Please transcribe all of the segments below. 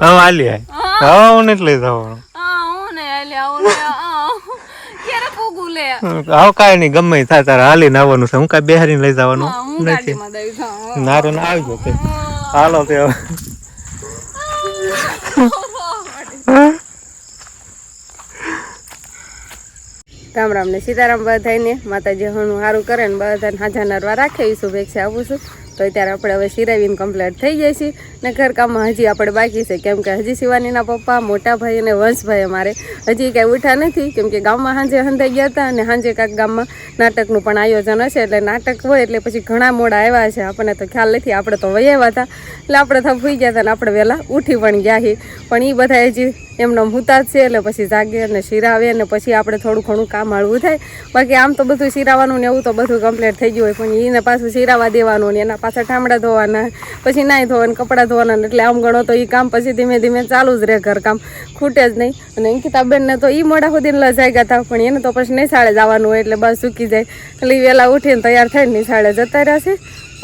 હવે આલી હવે હું નથી લઈ જવાનું. આવું કાંઈ નહીં ગમે થાય તારે હાલીને આવવાનું છે. હું કાંઈ બેહારીને લઈ જવાનું નથી. ને આવજો તે હાલો તે રામ રામ ને સીતારામ બધાને માતાજી હણું સારું કરે ને બધાને હાજર નરવા રાખે એવી શુભેચ્છા આપું છું. તો અત્યારે આપણે હવે સિરાવીને કમ્પ્લીટ થઈ જાય છે. ને ઘરકામમાં હજી આપણે બાકી છે. કેમ કે હજી શિવાનીના પપ્પા, મોટા ભાઈ અને વંશભાઈ અમારે હજી કાંઈ ઉઠા નથી. કેમ કે ગામમાં સાંજે હંધાઈ ગયા હતા અને સાંજે કાંક ગામમાં નાટકનું પણ આયોજન હશે. એટલે નાટક હોય એટલે પછી ઘણા મોડા આવ્યા છે. આપણને તો ખ્યાલ નથી. આપણે તો વહી હતા. એટલે આપણે તો ફૂઈ ગયા હતા ને આપણે વહેલા ઉઠી પણ ગયા છીએ. પણ એ બધા હજી એમનો હુતા છે એટલે પછી જાગે અને શિરાવે અને પછી આપણે થોડું ઘણું કામ હળવું થાય. બાકી આમ તો બધું શિરાવાનું ને એવું તો બધું કમ્પ્લીટ થઈ ગયું હોય. પણ એને પાછું શિરાવા દેવાનું ને એના પાછા ઠામડા ધોવાના, પછી નાહી ધોવાના, કપડાં ધોવાના એટલે આમ ગણો તો એ કામ પછી ધીમે ધીમે ચાલુ જ રહે ઘરકામ ખૂટે જ નહીં. અને અંકિતાબેનને તો એ મોડા સુધી લજાઈ ગયા હતા, પણ એને તો પછી નિશાળે જવાનું હોય એટલે બસ સૂકી જાય. એટલે વહેલા ઉઠીને તૈયાર થઈને નિશાળે જતા રહ્યા છે.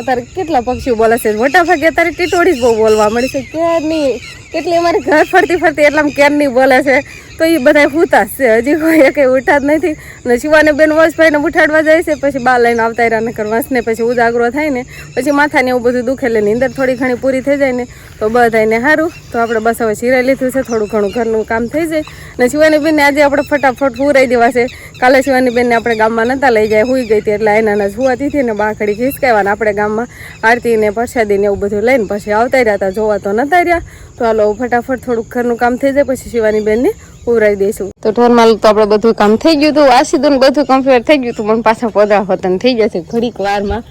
અત્યારે કેટલા પક્ષીઓ બોલે છે? મોટાભાગે અત્યારે ટીટોડી જ બહુ બોલવા મળે છે. ક્યારની, કેટલી અમારે ઘર ફરતી ફરતી એટલામાં નહીં બોલે છે? તો એ બધા ભૂતા છે. હજી કોઈ કંઈ ઉઠા જ નથી. અને શિવાને બેન વંશભાઈને ઉઠાડવા જાય છે, પછી બા લઈને આવતા રહ્યા નકર વંશને પછી ઉજાગરો થાય ને, પછી માથાને એવું બધું દુખે એટલે નીંદર થોડી ઘણી પૂરી થઈ જાય ને, તો બધાને સારું તો આપણે બસ હવે સિરાઈ લીધું છે, થોડું ઘણું ઘરનું કામ થઈ જાય. અને શિવાની બેનને આજે આપણે ફટાફટ પૂરાઈ દેવા છે. કાલે શિવાની બેનને આપણે ગામમાં નતા લઈ જાય, હુઈ ગઈ હતી એટલે એના સુવાતી હતી ને બાખડી ખીસકાવાના આપણે ગામમાં આરતી ને પ્રસાદી ને એવું બધું લઈને પછી આવતા રહ્યા હતા, જોવા તો નતા રહ્યા. તો હાલો, ફટાફટ થોડુંક ઘરનું કામ થઈ જાય, પછી શિવાની બેનને ઉરાઈ દઈશું. તો ઠરમાલ તો આપણે બધું કામ થઈ ગયું હતું આ ને બધું કમ્પ્લીટ થઈ ગયું હતું, પણ પાછા પોદરા હોતન થઈ જશે ઘડીક વારમાં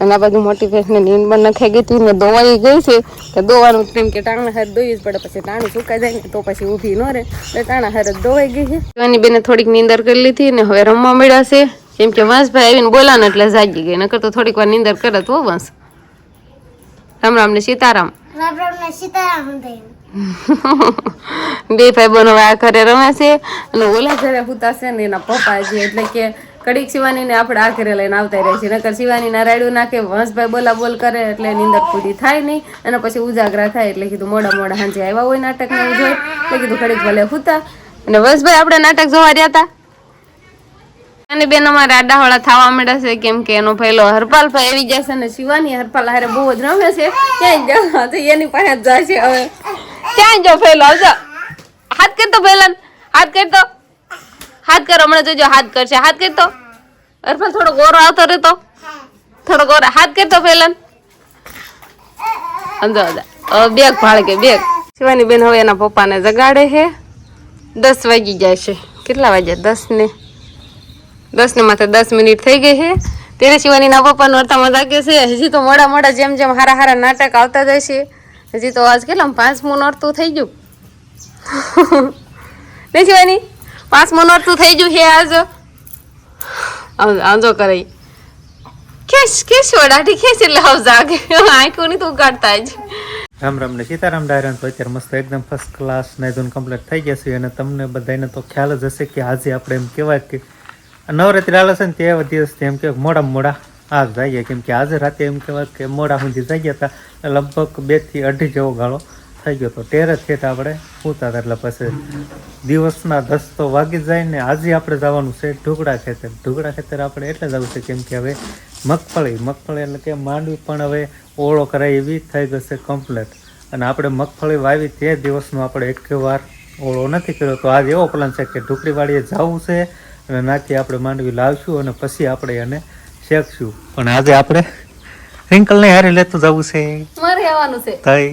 અને આ બધું મોટી ફેસને નીંદ પણ નખાઈ ગઈ હતી ને દોવાઈ ગઈ છે, તો દોવાનું કેમ કે ટાણા હાર દોઈ જ પડે, પછી ટાણું સુકાઈ જાય ને તો પછી ઊભી ન રહે. એટલે ટાણા હાર જ દોવાઈ ગઈ છે. શિવાની બેને થોડીક નીંદર કરી લીધી ને હવે રમવા મળ્યા છે. કેમ કે વંશભાઈ આવીને બોલાને એટલે જાગી ગઈ, નકર તો થોડીક વાર નીંદર કરે તો વંશ રામ રામ ને સીતારામ. બે ભાઈ બહેનો આ ઘરે રમે છે અને ઓલા ઘરે હુતા છે ને એના પપ્પા છે એટલે કે કડીક શિવાની ને આપણે આ ઘરે લઈને આવતા રહે છે. નકર શિવાની ના રાયડું નાખે, વંશભાઈ બોલા બોલ કરે એટલે નીંદર પૂરી થાય નહીં. અને પછી ઉજાગરા થાય એટલે કીધું મોડા મોડા હાંજે આવ્યા હોય નાટક ને જોઈ. એટલે કીધું કડીક ભલે હુતા. અને વંશભાઈ આપણે નાટક જોવા રહ્યા હતા. અને બેન, અમારે આડાવાળા થવા માંડ્યા છે, કેમ કે એનો પહેલો હરપાલ ભાઈ આવી જશે ને શિવાની હરપાલ હારે બહુ જ રમે છે. ક્યાંય જવા તો એની પાસે જ જશે હવે. ક્યાંય જો પહેલો? આવજો હાથ કરતો પહેલા. હાથ કરતો હાથ કરો, હમણાં જોજો, હાથ કરશે હાથ કરતો હરપાલ, થોડો ગોરો આવતો રહેતો. થોડો ગોરો. હાથ કરતો પહેલા. અંદો બેગ ભાળકે, બેગ. શિવાની બેન હવે એના પપ્પાને જગાડે છે. દસ વાગી જાય છે. કેટલા વાગ્યા? દસ ને દસ ને માથે દસ મિનિટ થઈ ગઈ છે. તેને શિવાની ના પપ્પા નોરતામાં લાગે છે. હજી તો મોડા મોડા જેમ જેમ હારા હારા નાટક આવતા જાય છે. હજી તો આજ કેટલા પાંચમું નોરતું થઈ ગયું. ને શિવાની પાંચમું નોરતું થઈ ગયું છે આજ. આંજો કરે. ખેસ ખેસ વડાટી ખેસ એટલે હવે જાગે. આંખો નહીં તું કાઢતા જ. રામ રામ ને સીતારામ ડાયરન તો અત્યારે મસ્ત એકદમ ફર્સ્ટ ક્લાસ ને ધૂન કમ્પ્લીટ થઈ ગયા છે. અને તમને બધાને તો ખ્યાલ જ હશે કે આજે આપણે એમ કહેવાય કે નવરાત્રી હાલે છે ને તે દિવસથી એમ કે મોડા મોડા આ જઈએ કેમ કે આજે રાતે એમ કહેવાય કે મોડા સુધી જાગ્યા ગયા હતા લગભગ બેથી અઢી જેવો ગાળો થઈ ગયો હતો. તેર થેટ આપણે પૂતા હતા. એટલે પછી દિવસના દસ તો વાગી જાય ને આજે આપણે જવાનું છે ઢોકળા ખેતર. ઢોકળા ખેતર આપણે એટલે જવું છે કેમ કે હવે મગફળી મગફળી એટલે કે માંડવી પણ હવે ઓળો કરાય એવી થઈ જશે કમ્પ્લેટ અને આપણે મગફળી વાવી તે દિવસનો આપણે એક વાર ઓળો નથી કર્યો. તો આજ એવો પ્લાન છે કે ઢુકડી વાડીએ જવું છે. અને નાથી આપણે માંડવી લાવશું અને પછી આપણે એને શેકશું. પણ આજે આપણે રિંકલ ને હારે લેતું જવું છે. મારે આવવાનું છે. થઈ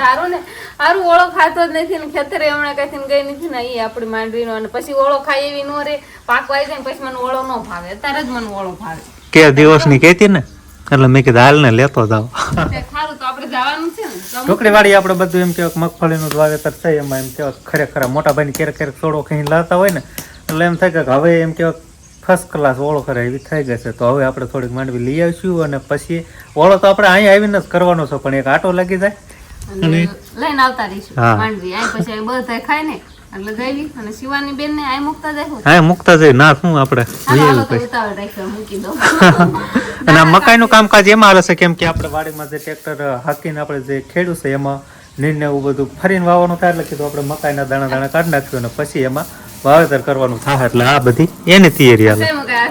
તારું ને. હારું ઓળો ખાતો જ નથી ને ખેતરે હમણાં કઈ ગઈ નથી ને એ આપણી માંડવીનો અને પછી ઓળો ખાઈ એવી નો રે પાક વાઈ જાય પછી મને ઓળો નો ભાવે. અત્યારે જ મને ઓળો ભાવે. કે દિવસની કહેતી ને? એટલે મેં કીધું હાલ ને લેતો જાવ તે ખારું તો આપણે જવાનું છે ને. ઢોકળી વાળી આપણે બધું એમ કે મગફળીનું નું વાવેતર છે. એમાં એમ કે ખરેખર મોટા ભાઈ ને ક્યારેક ક્યારેક થોડો કઈ લાતા હોય ને એટલે એમ થાય કે હવે એમ કહેવાય ફર્સ્ટ ક્લાસ ઓળો કરે એવી થઈ જશે. તો હવે આપણે થોડીક માંડવી લઈ આવીશું અને પછી ઓળો તો આપણે અહીંયા આવીને જ કરવાનો છે પણ એક આટો લાગી જાય. લઈને આવતા રહીશું. માંડવી. આ પછી બધા ખાય ને એટલે જઈવી અને શિવાની બેન ને આ મૂકતા જાય હા. મૂકતા જઈ ના શું આપણે? હાલો હાલો તો ઉતાવળ રાખ્યો મૂકી દો અને આ મકાઈનું કામકાજ એમાં હાલે છે કેમ કે આપણે વાડીમાં જે ટ્રેક્ટર હાકીને આપણે જે ખેડ્યું છે એમાં નીર ને એવું બધું ફરીને વાવવાનું થાય એટલે કીધું આપણે મકાઈના દાણા દાણા કાઢી નાખ્યું અને પછી એમાં વાવેતર કરવાનું થાય એટલે આ બધી એની થિયરી હાલે.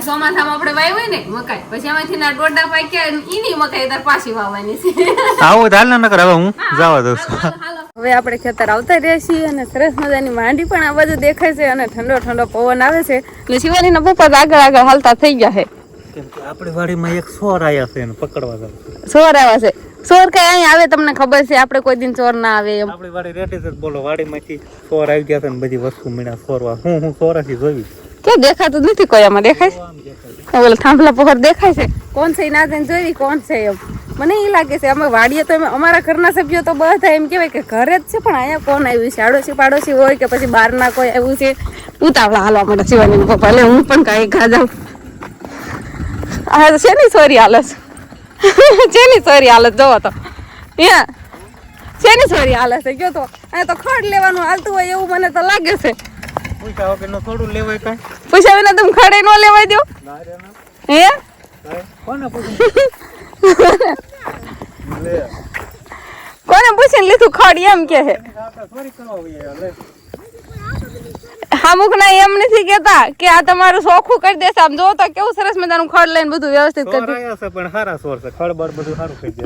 ચોમાસામાં આપણે વાવી ને મકાઈ પછી એમાંથી ના ડોડા પાક્યા એની મકાઈ તાર પાછી વાવવાની છે. આવો હાલ ના હવે હું જવા દઉં હવે આપણે ખેતર આવતા રહ્યા છીએ અને સરસ મજાની માંડી પણ આ બાજુ દેખાય છે અને ઠંડો ઠંડો પવન આવે છે. એટલે શિવાનીના પપ્પા આગળ આગળ હાલતા થઈ ગયા છે. આપણી વાડીમાં એક સોર આયા છે એને પકડવા સોર આવ્યા છે. સોર કઈ અહીં આવે તમને ખબર છે? આપણે કોઈ દિન ચોર ના આવે એમ. આપણી વાડી રેડી છે બોલો વાડીમાંથી ચોર આવી ગયા છે ને બધી વસ્તુ મળ્યા ચોરવા. હું હું સોરાથી જોઈ કે દેખાતું નથી કોઈ આમાં? દેખાય છે? ઓલા થાંભલા પહોર દેખાય છે? કોણ છે ના જઈને જોઈ? કોણ છે એમ? મને એ લાગે છે અમે વાડીએ તો અમારા ઘરના સભ્યો તો બધા એમ કહેવાય કે ઘરે જ છે પણ અહીંયા કોણ આવ્યું છે? આડોશી પાડોશી હોય કે પછી બહારના કોઈ આવ્યું છે? ઉતાવળા હાલવા માટે શિવાની પપ્પા એટલે હું પણ કાંઈ ઘા જાઉં આ શેની સોરી હાલત? શેની સોરી હાલત જોવો તો. ત્યાં શેની સોરી હાલત છે ગયો તો. અહીંયા તો ખડ લેવાનું હાલતું હોય એવું મને તો લાગે છે. પૂછા વગર થોડું લેવાય કાંઈ? પૂછ્યા વિના તમે ખડે ન લેવાય દો. હે? કોને કોને પૂછીને લીધું ખડ એમ કે હે આપણે ચોરી કરવા હોઈએ લે અમુક ના એમ નથી કેતા કે આ તમારું સોખું કરી દેશે. આમ જો તો કેવું સરસ મજાનું ખડ લઈને બધું વ્યવસ્થિત કરી દે છે પણ સારા સોર છે. ખડબડ બધું સારું કરી દે.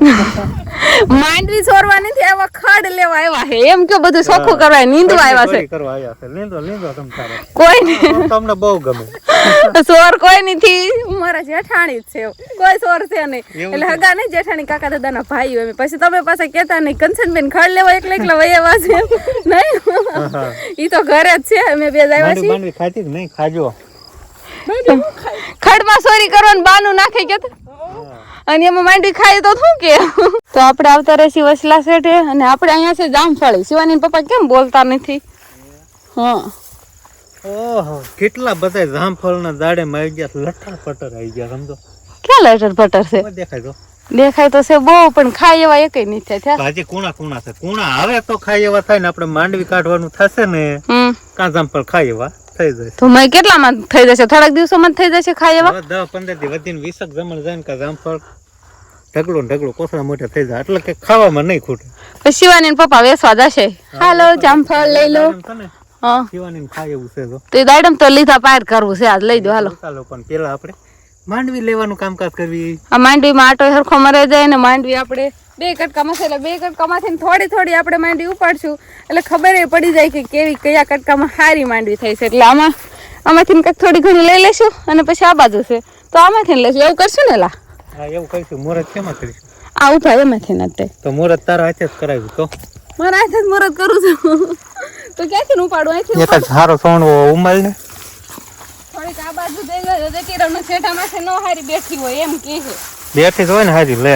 માંડવી સોરવા નથી આવા ખડ લેવા આવ્યા છે. એમ કે બધું સોખું કરવા નીંદવા આવ્યા છે. કરવા આવ્યા છે. લીંદો લીંદો તમ તારે. કોઈ નહીં તમને બહુ ગમે. સોર કોઈ નથી હું મારા જેઠાણી જ છે. કોઈ સોર છે નહીં. એટલે હગા નહીં જેઠાણી કાકા દાદાના ભાઈઓ એમ. પછી તમે પાસે કેતા નહીં કંચનબેન ખડ લેવા એકલા એકલા વૈયા છે. નહીં. ઈ તો ઘરે જ છે. અમે બે આવ્યા છીએ. ખાતી નહીં? ખાજો. ખડમાં સોરી કરવાનું બાનું નાખે કે અને એમાં માંડવી ખાય તો શું કે? તો આપણે આવતા રહેશી વસલા શેઠે અને આપણે અહીંયા છે જામફળી. શિવાની પપ્પા કેમ બોલતા નથી? હા. ઓહો કેટલા બધા જામફળના દાડે માં ગયા લઠ્ઠા પટર આવી ગયા સમજો. ક્યાં લેટર પટર છે? દેખાય તો. દેખાય તો છે બહુ પણ ખાય એવા એકય નહીં થયા ભાજી કુણા કુણા છે. કુણા આવે તો ખાય એવા થાય ને આપણે માંડવી કાઢવાનું થશે ને કાં જામફળ ખાય એવા? થઈ જાય. તો મેં કેટલામાં થઈ જશે? થોડાક દિવસોમાં માં થઈ જશે ખાય એવા? હવે દસ પંદરથી વધીને વીસક જમણ જાય ને કે જામફળ. ઢગલો ઢગલો કોસડા મોટા થઈ જાય. એટલે કે ખાવામાં નહીં ખૂટે. પછી શિવાની પપ્પા વેસવા જશે. હાલો જામફળ લઈ લો. દાડમ છે ને, હા. શિવાની ને ખાય એવું છે તો તો દાડમ તો લીધા પાર કરવું છે આજ લઈ દો હાલો. ચાલો પણ પેલા આપણે માંડવી લેવાનું કામકાજ કરવી. આ માંડવીમાં આટો સરખો મરે જાય ને માંડવી આપણે બે કટકામાં છે એટલે બે કટકામાંથી થોડી થોડી આપણે માંડવી ઉપાડશું. એટલે ખબર એ પડી જાય કે કેવી કયા કટકામાં સારી માંડવી થઈ છે. એટલે આમાં આમાંથી કંઈક થોડી ઘણી લઈ લેશું અને પછી આ બાજુ છે. તો આમાંથી લઈશું. એવું કરશું ને લા હા એવું કહીશું મુહૂર્ત કેમાં કરીશું? આ ઊભા એમાંથી નથી. તો મુહૂર્ત તારા હાથે જ કરાવ્યું તો. મારા હાથે જ મુહૂર્ત કરું છું. તો ક્યાંથી ઉપાડું અહીંથી એક જ સારો સોણવો ઉમલ ને થોડીક આ બાજુ જઈ જાય જતી છેઠા માથે ન હારી બેઠી હોય એમ કે છે. બેઠી જ હોય ને હારી લે.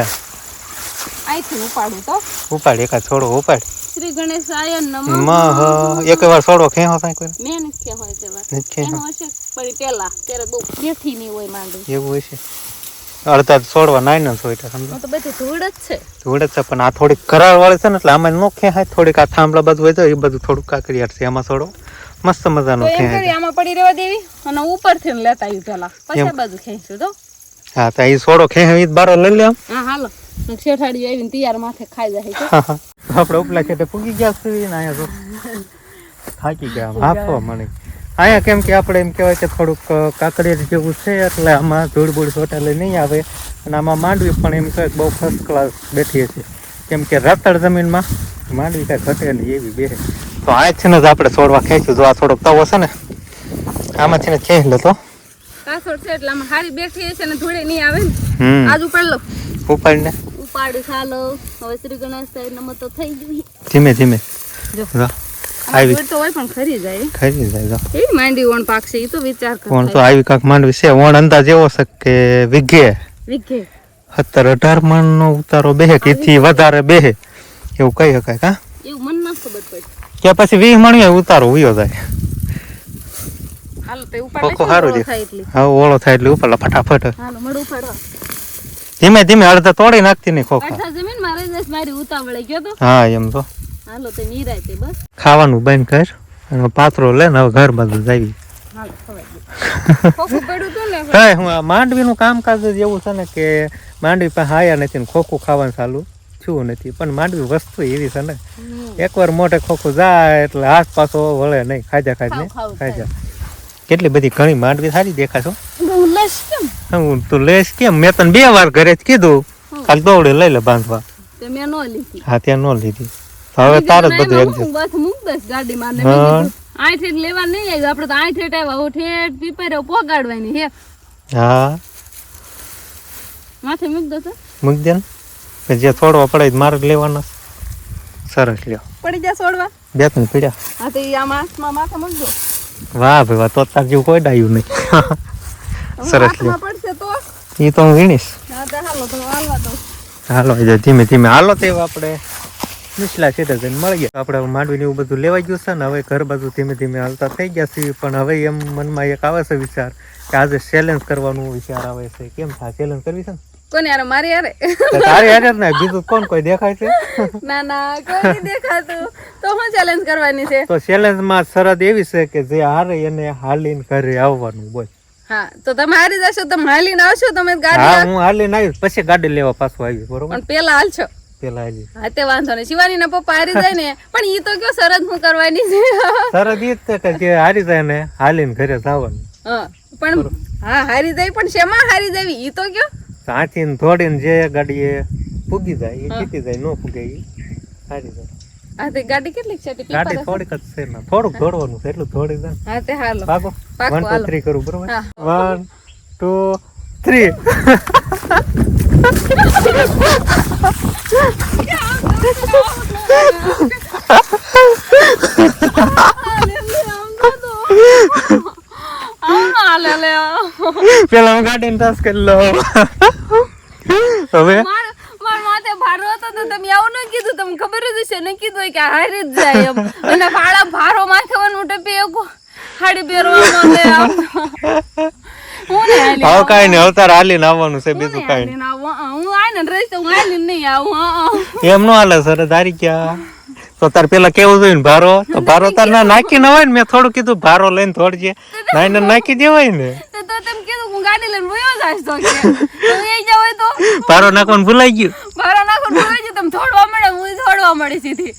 અહીંથી ઉપાડું તો. ઉપાડ એકાદ છોડો ઉપાડ. શ્રી ગણેશ આયન નમઃ. મહ એક વાર છોડો ખેહો સાઈ કોઈ મેં નથી હોય તે વાત ખેહો. હશે પણ પેલા ત્યારે બહુ બેઠી ની હોય માંડવી. એવું હોય છે. અડધા છોડવા નાઈ ન હોય સમજો? તો બધી ધૂળ જ છે. ધૂળ જ છે પણ આ થોડીક કરાર વાળી છે ને એટલે આમાં નો ખેહાય થોડીક આ થાંભલા બધું હોય તો એ બધું થોડું કાકડી છે એમાં છોડો મસ્ત મજાનો એમ આમાં પડી રહેવા દેવી અને ઉપરથી લેતા આવી પેલા. પછી બાજુ ખેંચું તો હા તો એ છોડો એ બારો લઈ લે હા હાલો. શેઠાડી આવીને તૈયાર માથે ખાઈ જાય. આપણે ઉપલા છે પૂગી ગયા સુધી ને અહીંયા થાકી ગયા આમ મને અહીંયા કેમ કે આપણે એમ કહેવાય કે થોડુંક કાકડિયા જેવું છે એટલે આમાં ધૂળબૂળ ચોટાલે નહીં આવે. અને આમાં માંડવી પણ એમ કહેવાય બહુ ફર્સ્ટ ક્લાસ બેઠી છીએ કેમ કે રતડ જમીનમાં માંડવી કાંઈ ઘટે નહીં એવી બે તો આ છે ને જ આપણે છોડવા ખેંચ્યું. જો આ થોડોક તવો છે ને આમાંથી ને ખેંચ લેતો કાસોડ છે એટલે આમાં હારી બેઠી છે ને ધૂળે નહીં આવે ને. આજ ઉપાડ લો. ઉપાડું ચાલો હવે શ્રી ગણેશ સાહેબ નમઃ તો થઈ ગયું. ધીમે ધીમે. જો. આવી તો હોય પણ ખરી જાય. ખરી જાય તો એ માંડી ઓણ પાકશે એ તો વિચાર કર. ઓણ તો આવી કાક માંડવી છે. વણ અંદાજ એવો છે કે વિઘે વિઘે. સત્તર અઢાર મણ નો ઉતારો બેહે કે થી વધારે બેહે. એવું કહી શકાય કા? એવું મન ના ખબર પડી કે પછી વીસ મણ ઉતારો ઉયો જાય. હાલો તે ઉપાડ ખોખો સારું છે. હવે ઓળો થાય એટલે ઉપર ફટાફટ. હાલો મડ ઉપાડવા ધીમે ધીમે અડધા તોડી નાખતી નહીં ખોખા. જમીન મારે મારી ઉતાવળે ગયો તો? હા એમ તો. હાલો તે નિરાય તે બસ. ખાવાનું બંધ કર અને પાથરો લે ને હવે ઘર બધું જાવી તું ને કામકાજ જ એવું છે ને કે માંડવી પાસે હાયા નથી ને ખોખું ખાવાનું ચાલુ થયું નથી. પણ માંડવી વસ્તુ એવી છે ને એકવાર મોઢે ખોખું જાય એટલે હાથ પાછો વળે નહીં ખાજા ખાજ ને ખાવ ખાવ ખાજા. કેટલી બધી ઘણી માંડવી સારી દેખાશો હું. હું તું લેશ કેમ? મેં તને બે વાર ઘરે જ કીધું. કાલ દોડે લઈ લે બાંધવા. હા ત્યાં ન લીધી. હવે તારે જ બધું એડજસ્ટ બસ મૂક દસ ગાડીમાં ને હા. આઈ ઠેઠ લેવા નહીં આવ્યું આપણે તો આઈ ઠેઠ આવ્યા હું ઠેઠ પીપરે પોગાડવાની હે. હા. માથે મૂક દો તો. મૂક દે ને. જે છોડવા પડે મારે લેવાના. સરસ લ્યો. પડી જા છોડવા? બે ત્રણ પીડ્યા. હા તો આ હાથમાં માથે મૂક દો. વાહ ભાઈ વાહ તો તાર જેવું કોઈ ડાયું નહીં. સરસ લ્યો. પડશે તો? એ તો હું વીણીશ. હા તો હાલો તો હાલવા દો હાલો ધીમે ધીમે. હાલો તે આપણે. નીચલા જઈને મળી ગયા. આપણે માંડવીને એવું બધું લેવાઈ ગયું છે ને હવે ઘર બાજુ ધીમે ધીમે હાલતા થઈ ગયા છીએ પણ હવે એમ મનમાં એક આવે છે વિચાર કે આજે ચેલેન્જ કરવાનું વિચાર આવે છે. કેમ થાય ચેલેન્જ કરવી છે ને? કોને યાર મારી યાર તો તારી જ ને બીજું કોણ કોઈ દેખાય છે? ના ના કોઈ દેખાતું. તો હું ચેલેન્જ કરવાની છે? તો ચેલેન્જમાં શરત એવી છે કે જે હારે એને હાલીને ઘરે આવવાનું બોલ હા તો તમે હારી જશો તમે હાલીને આવશો તમે ગાડી હા હું હાલીને આવીશ. પછી ગાડી લેવા પાછું આવી બરોબર? પણ પેલા હાલશો. પેલા આવી હા તે વાંધો નહીં. શિવાની ના પપ્પા હારી જાય ને પણ ઈ તો કયો શરત હું કરવાની છે. શરત ઈ જ છે કે હારી જાય ને હાલીને ઘરે જવાનું. હા પણ હા હારી જાય પણ શેમાં હારી જાવી ઈ તો કયો? સાચીને થોડીને જે ગાડીએ પૂગી જાય એ જીતી જાય નો પૂગે એ હારી જાય. હા તે ગાડી કેટલી છે ગાડી થોડીક જ છે ને થોડુંક દોડવાનું છે એટલું થોડી જાય. હા તે હાલો. પાકું, હાલો. થ્રી કરું બરોબર? હા. વન ટુ થ્રી હાલે લે પેલા હું ગાડીને ટચ કરી લઉં. હવે? માર માથે ભારો હતો તો તમે આવું ન કીધું, તમને ખબર જ હશે, ને કીધું કે હારી જ જાય એમ. અને ભાડા ભારો માથે વન ટપી એકો હાડી પહેરવામાં લે આમ. હવે કાંઈ નહીં હવે તારે હાલીને આવવાનું છે બીજું કઈ હાલીને હું આવીને રહીશ તો હું હાલીને નહીં આવું. એમ નો હાલે સર તારી ક્યાં તો તાર પેલા કેવું જોઈએ ને ભારો? તો ભારો તાર ના નાખી ન હોય ને મેં થોડું કીધું ભારો લઈને થોડજે નાઈને નાખી દેવાય ને. ભારો નાખવાનું ભૂલાઈ ગયું. ભારો નાખવાનું ભૂલાઈ ગયું તમે થોડવા મળે હું થોડવા મળી સીધી.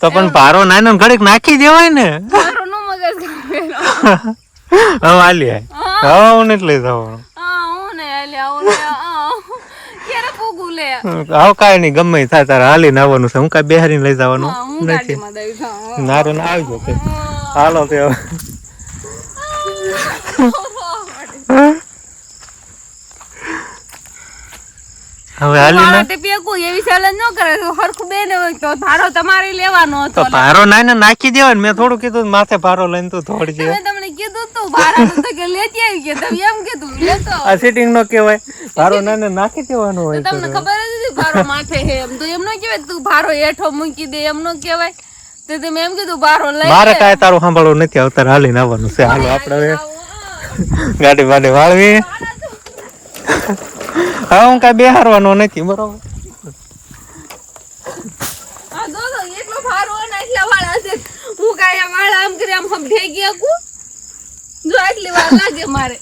તો પણ ભારો નાનો ને ઘડીક નાખી દેવાય ને. ભારો નો મગજ. હવે હાલી. હવે હું નથી લઈ જવાનું. આવું કાંઈ નહીં ગમે થાય તારે હાલીને આવવાનું છે. હું કાંઈ બેહારીને લઈ જવાનું નથી. નારે ના આવજો કે. હાલો તે હવે. હાલી ના પેકું એવી challenge ન કરે હરખું બેને તો ભારો તમારે લેવાનો હતો. ભારો ના નાખી દેવાય મેં થોડું કીધું માથે ભારો લઈને તું થોડી તમને કીધું તું ભારા તો કે લેતી આવી કે તમે એમ કીધું લેતો આવો. આ સિટિંગ નો કહેવાય. ભારો નાઈને નાખી દેવાનું હોય તો તમને ખબર જ હતી ભારો માથે હે એમ તો એમ ન કહેવાય તું ભારો હેઠો મૂકી દે એમ ન કહેવાય. તે તમે એમ કીધું ભારો લઈ મારે કાંઈ તારું સાંભળવું નથી આવતા હાલીને આવવાનું છે. હાલો આપણે હવે આવું, ગાડી વાડી વાળવી. હવે હું કાંઈ બેહારવાનો નથી બરોબર? હા જો જો એટલો ભારો અને એટલા વાળા છે. હું કાંઈ આ વાળા આમ કરી આમ હમ ભેગી શકું જો આટલી વાર લાગે મારે.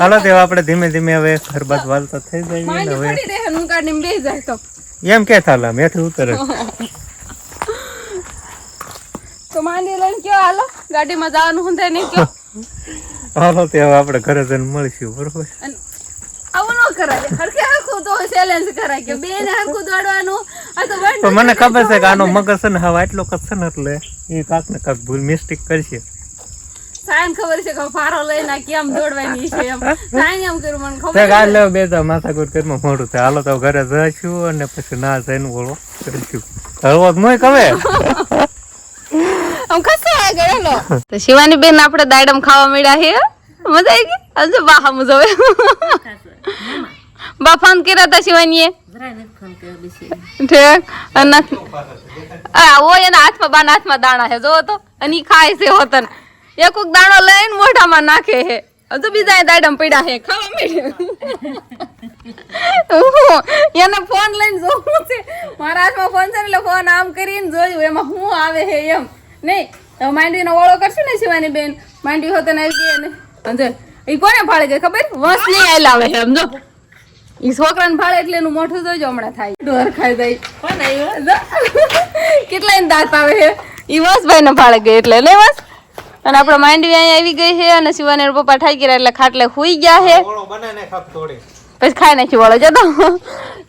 હાલો તેવા આપણે ધીમે ધીમે હવે ઘર બાદ વાલતા થઈ જાય ને હવે. પડી રહે હું કાઢીને બેસી જાય તો. એમ કે થાલા મેથી ઉતરે. તો માંડી લઈને કયો હાલો? ગાડીમાં જવાનું હું ને કયો? હાલો તે હવે આપણે ઘરે જઈને મળીશું બરોબર? આવું ન કરાય. હરખે હરખું તો ચેલેન્જ કરાય કે બેન હરખું દોડવાનું આ તો મને ખબર છે કે આનો મગજ છે ને હવે આટલો કશે ને એટલે. એ કાક ને કાક ભૂલ મિસ્ટેક કરશે. સાયન ખબર છે કે ફારો લઈને કેમ દોડવાની છે એમ. સાયન એમ કર્યું મને ખબર છે. લેવ બે તા માથાકૂટ કરીમાં મોડું થાય. હાલો તો ઘરે જશું અને પછી ના જઈને ઓળો કરીશું. હળવો જ મોય કવે આમ ખસે આગળ હેલો તો શિવાની બેન આપણે દાડમ ખાવા મળ્યા છે. મજા આવી ગઈ? આજે બા હમ જોવે. બા ફોન કર્યા હતા શિવાનીએ? ઠીક. અને આ ઓ એના હાથમાં બાના હાથમાં દાણા છે. જોવો તો. અને ખાય છે હોતન. એક એક દાણો લઈને મોઢામાં નાખે હે. તો બીજા દાડમ પડ્યા હે, ખાવા મળ્યા. એને ફોન લઈને જોવું છે. મારા હાથમાં ફોન છે એટલે ફોન આમ કરીને જોયું. એમાં હું આવે હે એમ. નહીં માંડવીનો ઓળો કરશું ને શિવાની બેન? માંડવી હોતે ને આવી ને. સમજે એ કોને ફાળે કે ખબર? વંશ નહીં આયેલા આવે સમજો? એ છોકરાને ભાળે એટલે એનું મોઢું જોઈજો હમણાં થાય. ઢોર ખાઈ જાય. કેટલા દાંત આવે છે ઈ વસભાઈ ને ભાળે ગઈ એટલે. લે વસ અને આપણો માંડવી અહીંયા આવી ગઈ છે અને શિવાની પપ્પા ઠાઈ ગયા એટલે ખાટલે હુઈ ગયા છે. પછી ખાઈ નાખી ઓળો જતો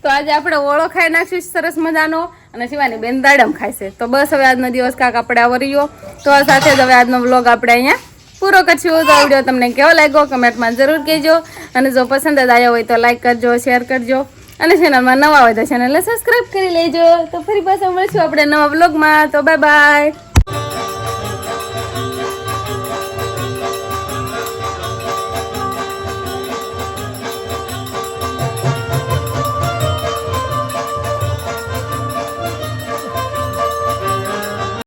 તો. આજે આપણે ઓળો ખાઈ નાખશું સરસ મજાનો અને શિવાની બેન દાડમ ખાશે તો બસ હવે આજનો દિવસ કાંક આપણે આવરીયો તો આ સાથે જ હવે આજનો વ્લોગ આપણે અહીંયા પૂરો કરશું. તો વીડિયો તમને કેવો લાગ્યો કમેન્ટમાં જરૂર કહેજો. અને જો પસંદ જ આવ્યો હોય તો લાઈક કરજો શેર કરજો. અને ચેનલમાં નવા હોય તો ચેનલને સબસ્ક્રાઈબ કરી લેજો. તો ફરી પાછા મળશું આપણે નવા વ્લોગમાં. તો બાય બાય